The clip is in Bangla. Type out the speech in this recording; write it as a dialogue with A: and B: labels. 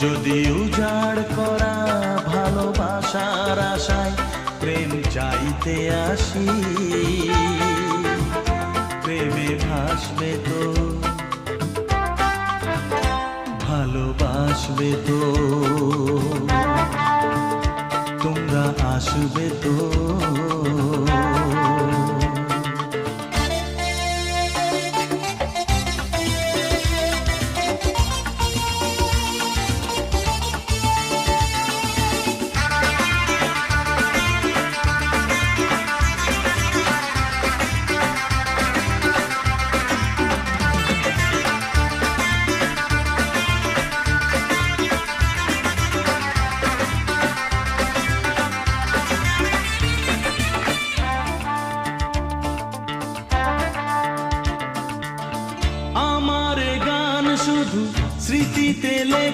A: যদি উজাড় করা ভালোবাসার আশায় প্রেম চাইতে আসি, প্রেমে ভাসবে তো, ভালোবাসবে তো, তোমরা আসবে তো। শুধু স্মৃতিতে লেখা